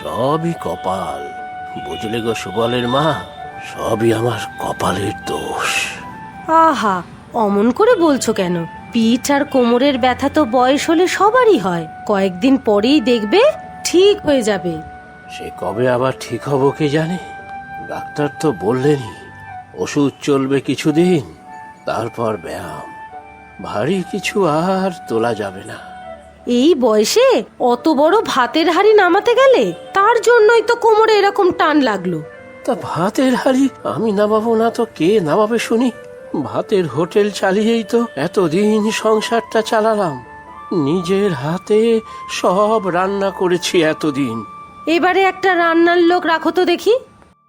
সবই কপাল। বুঝলে গো সুবলের মা? সবই আমার কপালের দোষ। আহা অমন করে বলছো কেন? পিঠ আর কোমরের ব্যথা তো বয়স হলে সবারই হয়। কয়েকদিন পরেই দেখবে ঠিক হয়ে যাবে। সে কবে আবার ঠিক হব কে জানে? ডাক্তার তো বললেনই ওষুধ চলবে কিছুদিন তারপর ব্যায়াম। ভারী কিছু আর তোলা যাবে না। এই বয়সে অত বড় ভাতের হাড়ি নামাতে গেলে তার জন্যই তো কোমরে এরকম টান লাগল। তা ভাতের হাড়ি আমি নামাবো না তো কে নামাবে শুনি? ভাতের হোটেল চালিয়েই তো এতদিন সংসারটা চালালাম। নিজের হাতে সব রান্না করেছি এতদিন। এবারে একটা রান্নার লোক রাখো তো দেখি।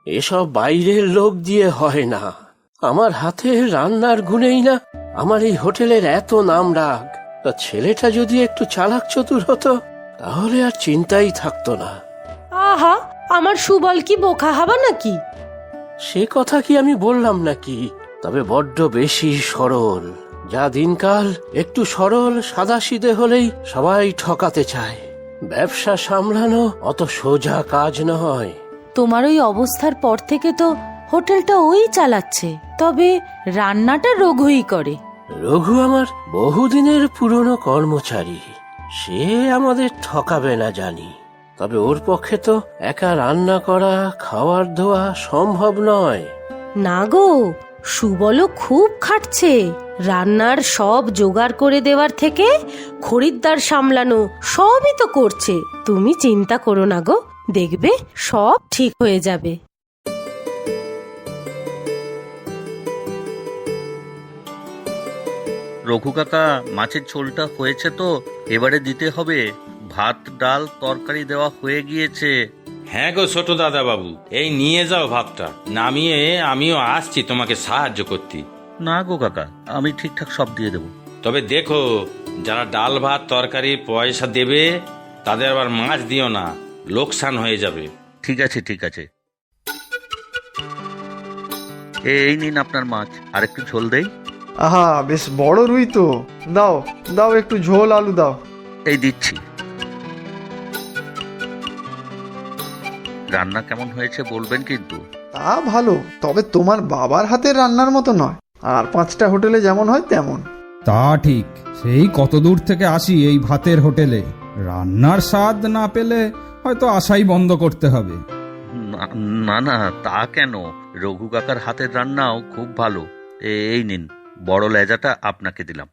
এসব বাইরের লোক দিয়ে হয় না। আমার হাতে রান্নার গুণেই না আমার এই হোটেলের এত নাম ডাক তা ছেলেটা যদি একটু চালাক চতুর হতো তাহলে আর চিন্তাই থাকতো না। আহা আমার সুবল কি বোকা হাবা নাকি? সে কথা কি আমি বললাম নাকি? তবে বড্ড বেশি সরল। যা দিনকাল একটু সরল সাদাসিদে হলেই সবাই ঠকাতে চায়। ব্যবসা সামলানো অত সোজা কাজ নয়। তোমার ওই অবস্থার পর থেকে তো হোটেলটা ওই চালাচ্ছে তবে রান্নাটা রঘুই করে। রঘু আমার বহুদিনের পুরনো কর্মচারী সে আমাদের ঠকাবে না জানি। তবে ওর পক্ষে তো একা রান্না করা খাওয়ার ধোয়া সম্ভব নয়। না গো সুবলও খুব খাটছে। রান্নার সব জোগাড় করে দেওয়ার থেকে খরিদ্দার সামলানো সবই তো করছে। তুমি চিন্তা করো না গো দেখবে সব ঠিক হয়ে যাবে। রঘু কাকা মাছের ঝোলটা হয়েছে তো এবারে দিতে হবে। ভাত ডাল তরকারি দেওয়া হয়ে গিয়েছে। হ্যাঁ গো ছোট দাদা বাবু এই নিয়ে যাও ভাতটা। নামিয়ে আমিও আসছি তোমাকে সাহায্য করতে। না গো কাকা আমি ঠিকঠাক সব দিয়ে দেবো। তবে দেখো যারা ডাল ভাত তরকারি পয়সা দেবে তাদের আবার মাছ দিও না লোকসান হয়ে যাবে। ঠিক আছে ঠিক আছে। এই নিন আপনার মাছ আর একটু ঝোল দেই। আহা বেশ বড় রুই তো। দাও দাও একটু ঝোল আলু দাও। এই দিচ্ছি। রান্না কেমন হয়েছে বলবেন কিন্তু। তা ভালো তবে তোমার বাবার হাতের রান্নার মতো নয়। আর পাঁচটা হোটেলে যেমন হয় তেমন। তা ঠিক সেই কত দূর থেকে আসি এই ভাতের হোটেলে। রান্নার স্বাদ না পেলে হয়তো আশাই বন্ধ করতে হবে। না না না তা কেন? রঘু কাকার হাতের রান্নাও খুব ভালো। এই নিন। বড় লেজাটা আপনাকে দিলাম।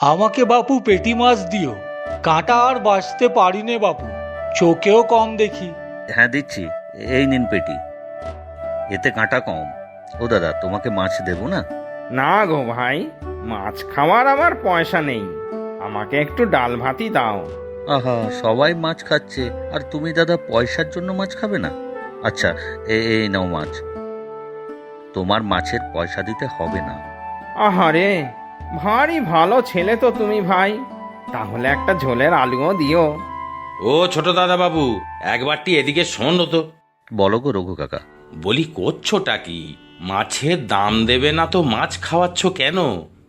আমাকে বাপু পেটি মাছ দিও। কাঁটা আর বাঁচতে পারি নে বাপু। চোখেও কম দেখি। হ্যাঁ দিচ্ছি। এই নিন পেটি। এতে কাঁটা কম। ও দাদা তোমাকে মাছ দেবো না? না গো ভাই মাছ খাওয়ার আমার পয়সা নেই। আমাকে একটু ডাল ভাতই দাও। আহা সবাই মাছ খাচ্ছে। আর তুমি দাদা পয়সার জন্য মাছ খাবে না? আচ্ছা এ- এই নাও মাছ। তোমার মাছের পয়সা দিতে হবে না। আহারে ভারী ভালো ছেলে তো তুমি ভাই। তাহলে একটা ঝোলের আলুও দিও। ও ছোট দাদা বাবু একবারটি এদিকে শোনো তো। বলো গো রঘু কাকা। বলি করছোটা কি? মাছের দাম দেবে না তো মাছ খাওয়াচ্ছ কেন?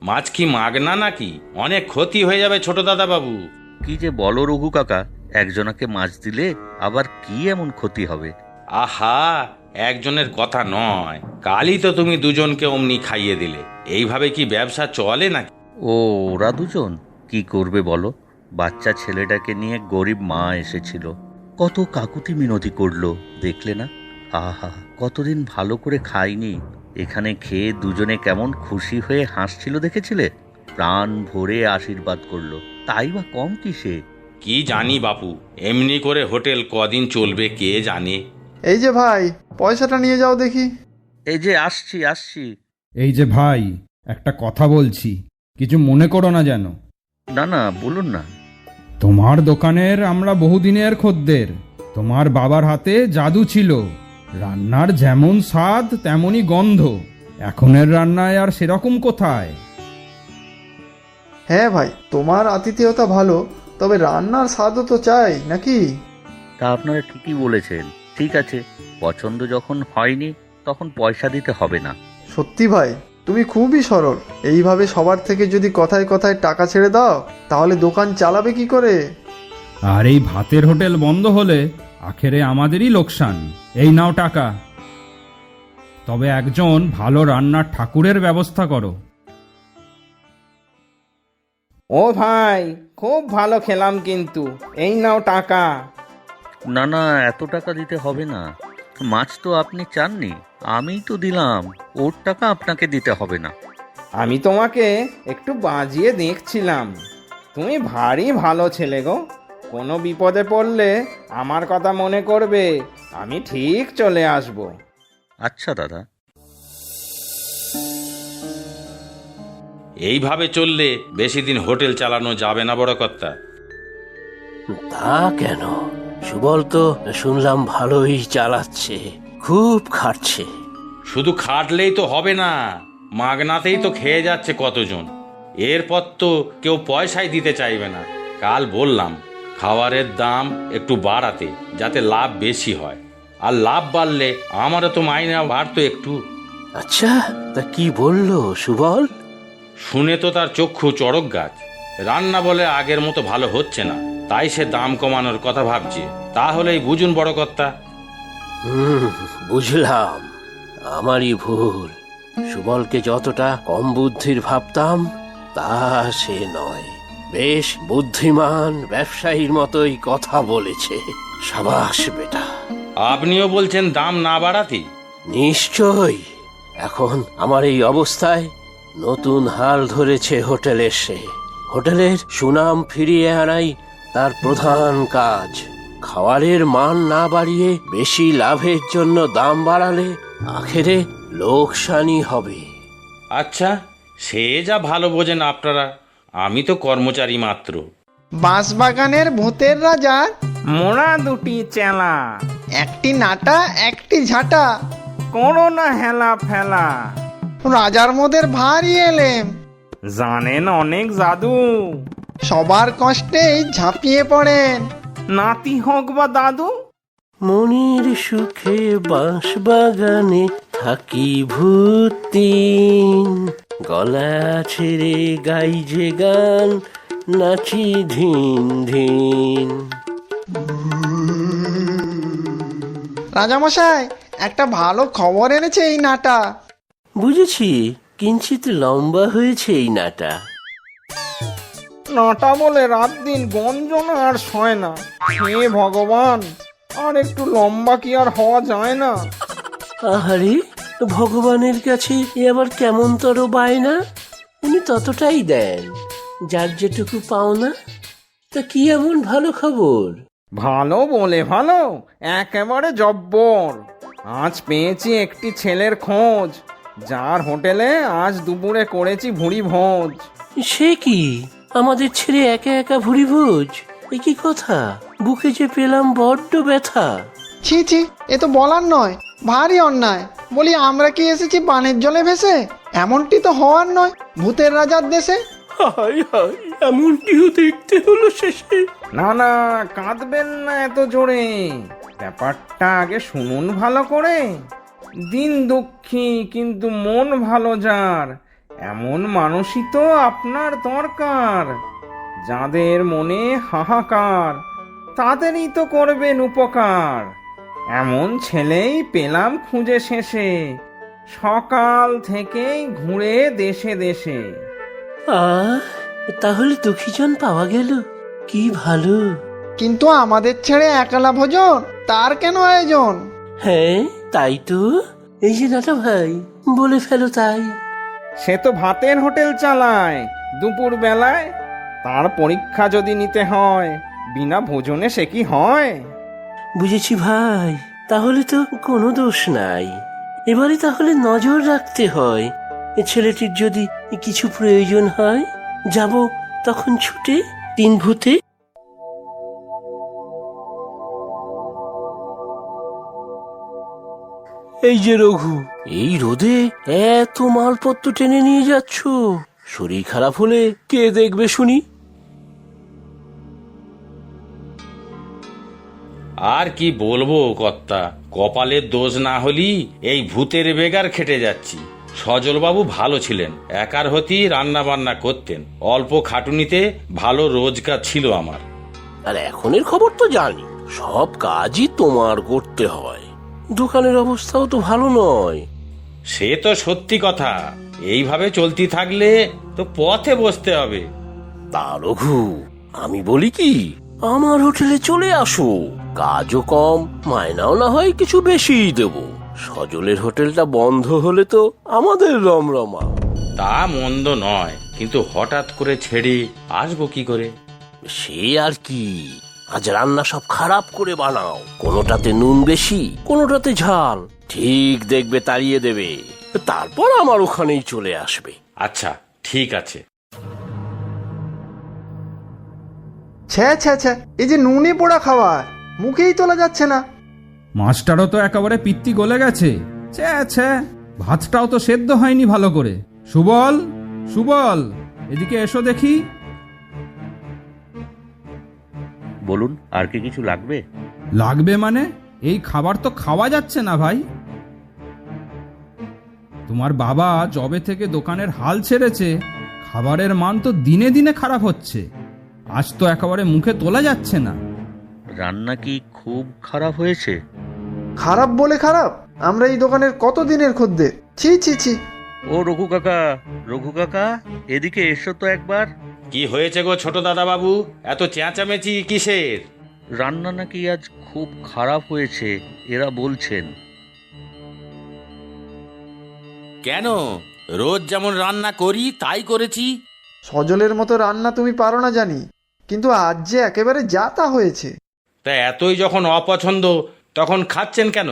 মাছ কি মাগনা নাকি? অনেক ক্ষতি হয়ে যাবে ছোট দাদা বাবু কি যে বলো রঘু কাকা একজনাকে মাছ দিলে আবার কি এমন ক্ষতি হবে? আহা একজনের কথা নয়। কালই তো তুমি দুজনকে অমনি খাইয়ে দিলে। এইভাবে কি ব্যবসা চলে নাকি? ও ওরা দুজন? কি করবে বলো? বাচ্চা ছেলেটাকে নিয়ে গরিব মা এসেছিল। কত কাকুতি মিনতি করল দেখলে না? আহা কতদিন ভালো করে খাইনি। এখানে খেয়ে দুজনে কেমন খুশি হয়ে হাসছিল দেখেছিলে? প্রাণ ভরে আশীর্বাদ করল। তাই বা কম কিসে? কি জানি বাপু এমনি করে হোটেল কদিন চলবে কে জানে? এই যে ভাই পয়সাটা নিয়ে যাও দেখি। এই যে আসছি আসছি। এই যে ভাই একটা কথা বলছি কিছু মনে করো না যেন। না না বলুন না। তোমার দোকানের আমরা বহুদিনের খদ্দের তোমার বাবার হাতে জাদু ছিল রান্নার যেমন স্বাদ তেমনই গন্ধ এখনের রান্নায় আর সেরকম কোথায়? হ্যাঁ ভাই তোমার আতিথেয়তা ভালো তবে রান্নার স্বাদও তো চাই নাকি? তা আপনারা ঠিকই বলেছেন। ঠিক আছে পছন্দ যখন হয়নি তখন পয়সা দিতে হবে না। সত্যি ভাই তুমি খুবই সরল। এইভাবে সবার থেকে যদি কথায় কথায় টাকা ছেড়ে দাও তাহলে দোকান চালাবে কি করে? আর এই ভাতের হোটেল বন্ধ হলে আখেরে আমাদেরই লোকসান। এই নাও টাকা। তবে একজন ভালো রান্নার ঠাকুরের ব্যবস্থা করো। ও ভাই খুব ভালো খেলাম কিন্তু। এই নাও টাকা। না না এত টাকা দিতে হবে না। মাছ তো আপনি চাননি আমিই তো দিলাম ওর টাকা আপনাকে দিতে হবে না। আমি তোমাকে একটু বাজিয়ে দেখছিলাম। তুমি ভারী ভালো ছেলে গো। কোনো বিপদে পড়লে আমার কথা মনে করবে আমি ঠিক চলে আসব। আচ্ছা দাদা। এইভাবে চললে বেশি দিন হোটেল চালানো যাবে না বড় কর্তা তা কেন? সুবল তো শুনলাম ভালোই চালাচ্ছে খুব খাটছে। শুধু খাটলেই তো হবে না মাগনাতেই তো খেয়ে যাচ্ছে কতজন। এরপর তো কেউ পয়সাই দিতে চাইবে না। কাল বললাম খাবারের দাম একটু বাড়াতে যাতে লাভ বেশি হয়। আর লাভ বাড়লে আমারও তো মাইনা বাড়তো একটু। আচ্ছা তা কি বলল সুবল? শুনে তো তার চক্ষু চড়ক গাছ। রান্না বলে আগের মতো ভালো হচ্ছে না। তাই সে দাম কমানোর কথা ভাবছে। তাহলেই বুঝুন বড় কর্তা। বুঝলাম। আমারই ভুল। সুবলকে যতটা কম বুদ্ধির ভাবতাম তা সে নয়। বেশ বুদ্ধিমান ব্যবসায়ীর মতোই কথা বলেছে। সাবাস বেটা। আপনিও বলছেন দাম না বাড়াতে? নিশ্চয় এখন আমার এই অবস্থায় নতুন হাল ধরেছে হোটেলের সে। হোটেলের সুনাম ফিরিয়ে আনাই তার প্রধান কাজ খাবারের মান না বাড়িয়ে বেশি লাভের জন্য দাম বাড়ালে আখেরে লোকসানি হবে। আচ্ছা সে যা ভালো বোঝেন আপনারা আমি তো কর্মচারী মাত্র। বাঁশবাগানের ভূতের রাজা? মোড়া দুটি চেলা। একটি নাটা একটি ঝাঁটা। করো না হেলা ফেলা। রাজার মোদের ভারী এলেম। জানেন অনেক জাদু। সবার কষ্টেই ঝাঁপিয়ে পড়েন। নাতি হোক বা দাদু। মনির সুখে বাঁশ বাগানে থাকি ভূতিন। গলা ছেড়ে গাই যে গান নাচি ধিন ধিন। রাজামশাই একটা ভালো খবর এনেছে এই নাটা। বুঝেছি কিঞ্চিত লম্বা হয়েছে এই নাটা। নটা বলে রাত দিন গঞ্জনা আর সয় না। হে ভগবান আর একটু লম্বা কি আর হওয়া যায় না? আহারে ভগবানের কাছে এ আবার কেমন তর বায়না? উনি ততটাই দেন যার যেটুকু পাও না তা কি এমন ভালো খবর? ভালো বলে ভালো একেবারে জব্বর। আজ পেয়েছি একটি ছেলের খোঁজ যার হোটেলে আজ দুপুরে করেছি ভুড়ি ভোজ। সে কি? আমাদের ছেড়ে একা একা ভুরি ভোজ? এ কি কথা। বুকে যে পেলাম বড্ড ব্যথা। ছি ছি এ তো বলার নয়। ভারী অন্যায়। বলি আমরা কি এসেছি পানের জলে ভেসে? এমনটি তো হওয়ার নয় ভূতের রাজার দেশে। এমনটিও দেখতে হলো শেষে। না না কাঁদবেন না এত জোরে। ব্যাপারটা আগে শুনুন ভালো করে। দিন দুঃখী কিন্তু মন ভালো যার। এমন মানুষই তো আপনার দরকার যাদের মনে হাহাকার তাদেরই তো করবেন উপকার। এমন ছেলেই পেলাম খুঁজে শেষে সকাল থেকেই ঘুরে দেশে দেশে। আহ তাহলে দুঃখীজন পাওয়া গেল কি ভালো। কিন্তু আমাদের ছেড়ে একলা ভোজন তার কেন আয়োজন? হ্যাঁ তাই তো। এই যে নাটা ভাই বলে ফেলো তাই। সে তো ভাতের হোটেল চালায়। দুপুর বেলায় তার পরীক্ষা যদি নিতে হয়, বিনা ভোজনে সে কি হয়? বুঝেছি ভাই, তাহলে তো কোনো দোষ নাই। এবারে তাহলে নজর রাখতে হয়, এ ছেলেটির যদি কিছু প্রয়োজন হয়, যাব তখন ছুটে তিন ভূতে এই যে রঘু। এই রোদে এত মালপত্র টেনে নিয়ে যাচ্ছ? শরীর খারাপ হলে কে দেখবে শুনি? আর কি বলব কর্তা কপালের দোষ না হলি এই ভূতের বেগার খেটে যাচ্ছি। সজলবাবু ভালো ছিলেন একার হতেই রান্না বান্না করতেন অল্প খাটুনিতে ভালো রোজগার ছিল আমার। আর এখনের খবর তো জানি সব কাজই তোমার করতে হয়। দোকানের অবস্থাও তো ভালো নয়। সে তো সত্যি কথা। এইভাবে চলতি থাকলে তো পথে বসতে হবে। তা রঘু আমি বলি কি আমার হোটেলে চলে আসো। কাজও কম মায়নাও না হয় কিছু বেশিই দেব। সজলের হোটেলটা বন্ধ হলে তো আমাদের রমরমা। তা মন্দ নয় কিন্তু হঠাৎ করে ছেড়ে আসব কি করে? সে আর কি। আজ রান্না সব খারাপ করে বানাও। কোনোটাতে নুন বেশি কোনোটাতে ঝাল। ঠিক দেখবে তাড়িয়ে দেবে। তারপর আমার ওখানেই চলে আসবে। আচ্ছা ঠিক আছে। ছ্যা ছ্যা ছ্যা এই যে নুনে পোড়া খাবার মুখেই তোলা যাচ্ছে না। মাছটারও তো একেবারে পিত্তি গলে গেছে। ছ্যা ছ্যা ভাতটাও তো সেদ্ধ হয়নি ভালো করে। সুবল সুবল এদিকে এসো দেখি। বলুন আর কি কিছু লাগবে? লাগবে মানে? এই খাবার তো খাওয়া যাচ্ছে না ভাই। তোমার বাবা জবে থেকে দোকানের হাল ছেড়েছে। খাবারের মান তো দিনে দিনে খারাপ হচ্ছে। আজ তো একেবারে মুখে তোলা যাচ্ছে না। রান্না কি খুব খারাপ হয়েছে? খারাপ বলে খারাপ? আমরা এই দোকানের কত দিনের খদ্দের? ছি ছি ছি। ও রঘু কাকা রঘু কাকা এদিকে এসো তো একবার। কি হয়েছে গো ছোট দাদা বাবু এত চেঁচামেচি কিসের? রান্না নাকি আজ খুব খারাপ হয়েছে এরা বলছেন। কেন? রোজ যেমন রান্না করি তাই করেছি। সজলের মতো রান্না তুমি পারো না জানি কিন্তু আজ যে একেবারে যাতা হয়েছে। তা এতই যখন অপছন্দ তখন খাচ্ছেন কেন?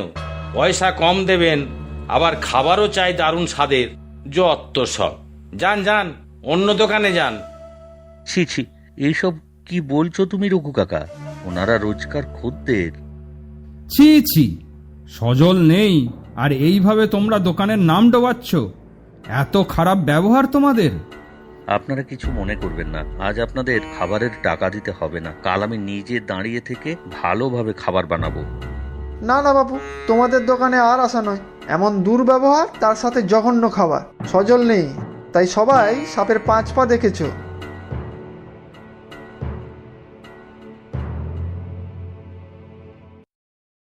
পয়সা কম দেবেন আবার খাবারও চাই দারুণ স্বাদের। যত্ত সব। যান যান অন্য দোকানে যান। ছি ছি এইসব কি বলছো তুমি রঘু কাকা? ওনারা রোজকার খদ্দের। ছি ছি সজল নেই আর এইভাবে তোমরা দোকানের নাম ডোবাচ্ছ? এত খারাপ ব্যবহার তোমাদের। আপনারা কিছু মনে করবেন না। আজ আপনাদের খাবারের টাকা দিতে হবে না। কাল আমি নিজে দাঁড়িয়ে থেকে ভালোভাবে খাবার বানাবো। না না বাপু তোমাদের দোকানে আর আসা নয়। এমন দুর্ব্যবহার তার সাথে জঘন্য খাবার। সজল নেই তাই সবাই সাপের পাঁচ পা দেখেছ।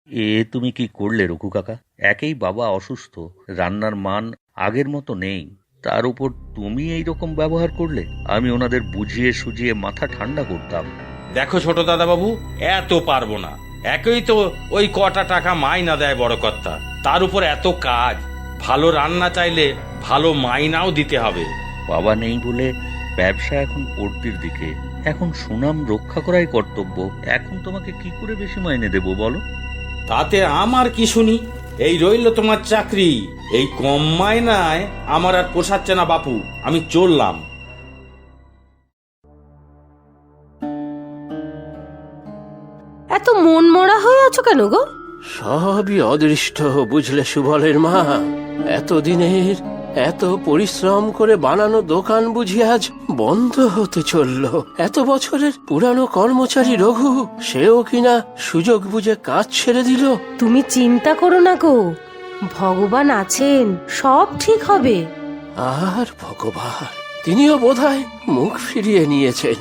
এ তুমি কি করলে রঘু কাকা? একেই বাবা অসুস্থ রান্নার মান আগের মতো নেই। তার উপর তুমি এই রকম ব্যবহার করলে আমি ওনাদের বুঝিয়ে সুজিয়ে মাথা ঠান্ডা করতাম। দেখো ছোট দাদা বাবু এত পারব না। একই তো ওই কটা টাকা মাইনা দেয় বড় কর্তা। তার উপর এত কাজ। ভালো রান্না চাইলে ভালো মাইনাও দিতে হবে। বাবা নেই বলে ব্যবসা এখন পড়তির দিকে। এখন সুনাম রক্ষা করাই কর্তব্য। এখন তোমাকে কি করে বেশি মাইনে দেবো বলো? তাতে আমার কি শুনি? এই রইল তোমার চাকরি। এই কম মাইনায় আমার আর পোষাচ্ছে না বাপু। আমি চললাম। কেন গো? সবই অদৃষ্ট বুঝলে সুবলের মা। এতদিনের এত পরিশ্রম করে বানানো দোকান বুঝি আজ বন্ধ হতে চলল। এত বছরের পুরানো কর্মচারী রঘু সেও কিনা সুযোগ বুঝে কাজ ছেড়ে দিল? তুমি চিন্তা করো না গো। ভগবান আছেন সব ঠিক হবে। আর ভগবান তিনিও বোধহয় মুখ ফিরিয়ে নিয়েছেন।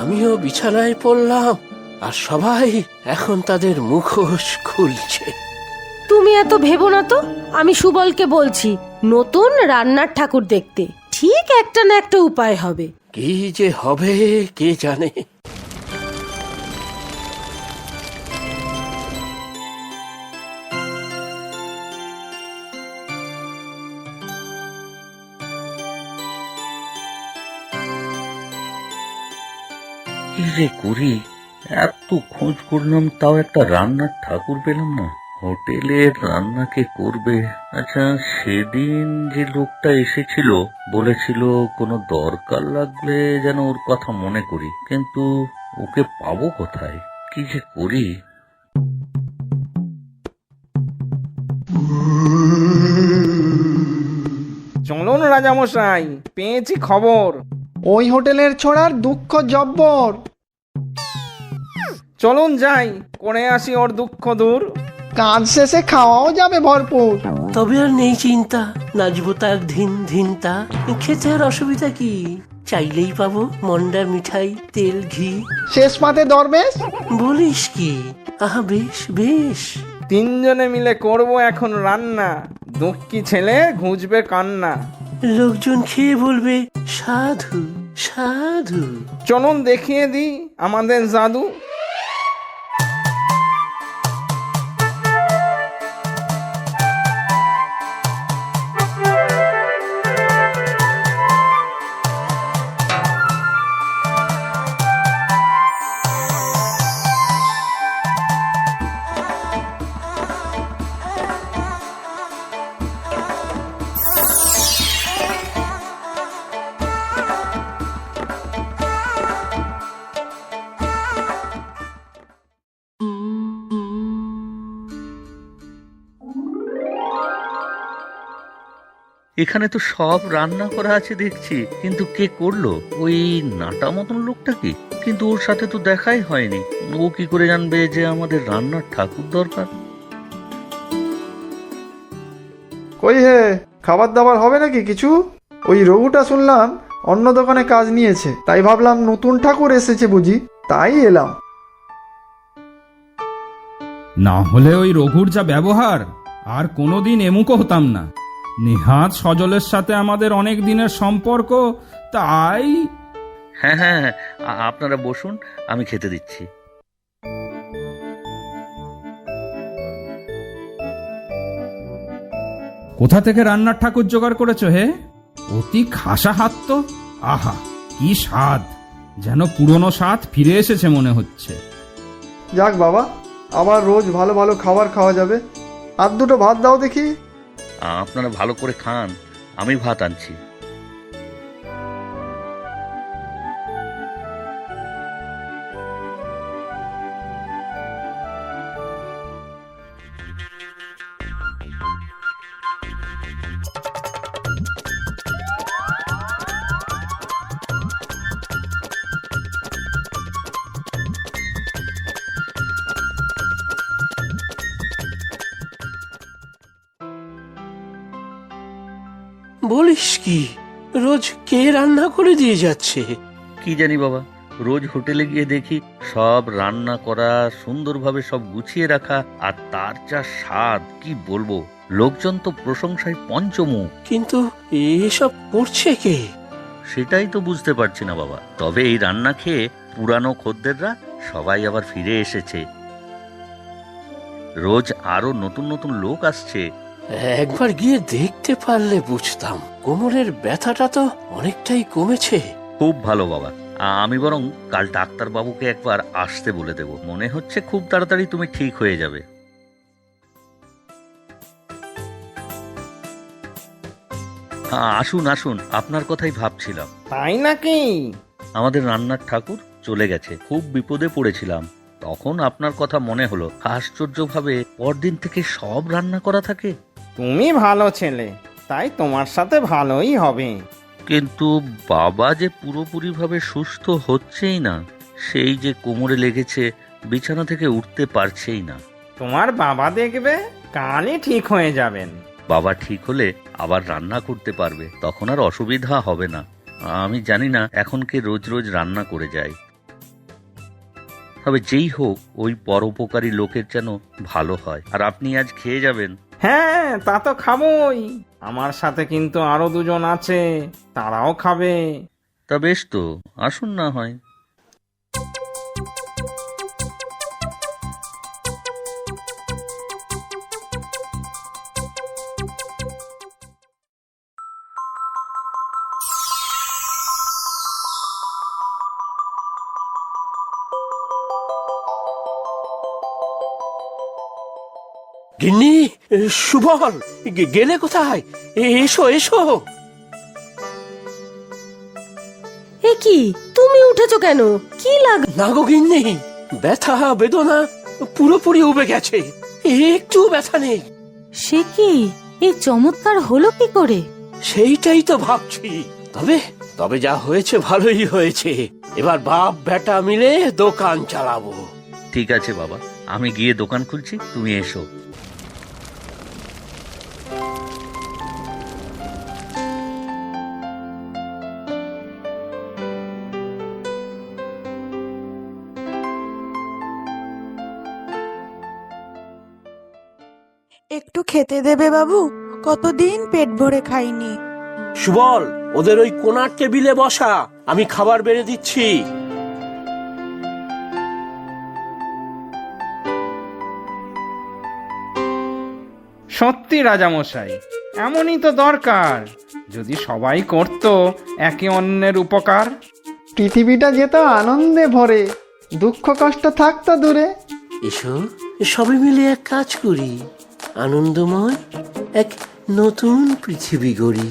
আমিও বিছানায় পড়লাম আর সবাই এখন তাদের মুখোশ খুলছে। তুমি এত ভেবো না তো? আমি সুবলকে বলছি নতুন রান্নার ঠাকুর দেখতে। ঠিক একটা না একটা উপায় হবে। কি যে হবে কে জানে? কি যে করি এত খোঁজ করলাম তাও একটা রান্নার ঠাকুর পেলাম না। হোটেলের রান্না কে করবে? আচ্ছা সেদিন যে লোকটা এসেছিল বলেছিল কোনো দরকার লাগলে যেন ওর কথা মনে করি কিন্তু ওকে পাবো কোথায়? কি যে করি? চলুন রাজামশাই পেয়েছি খবর। ওই হোটেলের ছোড়ার দুঃখ জব্বর। চলুন যাই করে আসি ওর দুঃখ দূর। কাজ শেষে খাওয়াও যাবে ভরপুর। তবে আর নেই চিন্তা নাচবো তার ধিন ধিনতা। খেতে আর অসুবিধা কি? চাইলেই পাবো মন্ডা মিঠাই তেল ঘি। শেষ পাতে দরবেশ? বলিস কি? আহা বেশ বেশ। তিনজনে মিলে করব এখন রান্না। দুঃখী ছেলে ঘুঁজবে কান্না। লোকজন খেয়ে বলবে সাধু সাধু। চলুন দেখিয়ে দিই আমাদের জাদু। এখানে তো সব রান্না করা আছে দেখছি কিন্তু কে করল? ওই নাটা মতন লোকটা কি? কিন্তু ওর সাথে তো দেখাই হয়নি। ও কি করে জানবে যে আমাদের রান্নার ঠাকুর দরকার? কই হে খাবার দাবার হবে নাকি কিছু? ওই রঘুটা শুনলাম অন্য দোকানে কাজ নিয়েছে তাই ভাবলাম নতুন ঠাকুর এসেছে বুঝি তাই এলাম। না হলে ওই রঘুর যা ব্যবহার আর কোনোদিন এমুকো হতাম না। নেহাত সজলের সাথে আমাদের অনেক দিনের সম্পর্ক তাই? হ্যাঁ হ্যাঁ হ্যাঁ আ- আপনারা বসুন আমি খেতে দিচ্ছি। কোথা থেকে রান্নার ঠাকুর জোগাড় করেছ হে? অতি খাসা হাত তো আহা কি স্বাদ! যেন পুরনো স্বাদ ফিরে এসেছে মনে হচ্ছে। যাক বাবা আবার রোজ ভালো ভালো খাবার খাওয়া যাবে। আর দুটো ভাত দাও দেখি। আপনারা ভালো করে খান আমি ভাত আনছি। বলিস কি? রোজ কে রান্না করে দিয়ে যাচ্ছে? কি জানি বাবা রোজ হোটেলে গিয়ে দেখি সব রান্না করা সুন্দরভাবে সব গুছিয়ে রাখা আর তার যা স্বাদ কি বলব? লোকজন তো প্রশংসায় পঞ্চমুখ কিন্তু এসব করছে কে? সেটাই তো বুঝতে পারছি না বাবা। তবে এই রান্না খেয়ে পুরানো খদ্দেররা সবাই আবার ফিরে এসেছে। রোজ আরও নতুন নতুন লোক আসছে। একবার গিয়ে দেখতে পারলে বুঝতাম কোমরের ব্যথাটা তো অনেকটাই কমেছে। খুব ভালো বাবা। আমি বরং কাল ডাক্তার বাবুকে একবার আসতে বলে দেব। মনে হচ্ছে খুব তাড়াতাড়ি তুমি ঠিক হয়ে যাবে। আ- আসুন আসুন আপনার কথাই ভাবছিলাম। তাই নাকি? আমাদের রান্নার ঠাকুর চলে গেছে। খুব বিপদে পড়েছিলাম। তখন আপনার কথা মনে হলো আশ্চর্যভাবে পরদিন থেকে সব রান্না করা থাকে। তুমি ভালো ছেলে তাই তোমার সাথে ভালোই হবে। কিন্তু বাবা যে পুরোপুরিভাবে সুস্থ হচ্ছেই না সেই যে কোমরে লেগেছে বিছানা থেকে উঠতে পারছেই না। তোমার বাবা দেখবে কালই ঠিক হয়ে যাবেন। বাবা ঠিক হলে আবার রান্না করতে পারবে তখন আর অসুবিধা হবে না। আমি জানি না এখন কে রোজ রোজ রান্না করে যায়। তবে যেই হোক ওই পরোপকারী লোকের যেন ভালো হয়। আর আপনি আজ খেয়ে যাবেন। হ্যাঁ তা তো খাবই। আমার সাথে কিন্তু আরও দুজন আছে, তারাও খাবে। তা বেশ তো, আসুন না হয়। সুবল গেলে কোথায়? এসো এসো। এ কি? তুমি উঠেছো কেন? কি লাগ না গো গিন্নি ব্যথা বেদনা পুরোপুরি উবে গেছে। একটু ব্যথা নেই। সে কি? এই চমৎকার হলো কি করে? সেইটাই তো ভাবছি। তবে তবে যা হয়েছে ভালোই হয়েছে। এবার বাপ বেটা মিলে দোকান চালাবো। ঠিক আছে বাবা আমি গিয়ে দোকান খুলছি তুমি এসো। খেতে দেবে বাবু? কতদিন পেট ভরে খাইনি। সুবল ওদের ওই কোনার টেবিলে বসা আমি খাবার বেড়ে দিচ্ছি। সত্যি রাজামশাই এমনই তো দরকার। যদি সবাই করত একে অন্যের উপকার। পৃথিবীটা যেত আনন্দে ভরে দুঃখ কষ্ট থাকতো দূরে। এসো সবাই মিলে এক কাজ করি। আনন্দময় এক নতুন পৃথিবী গড়ি।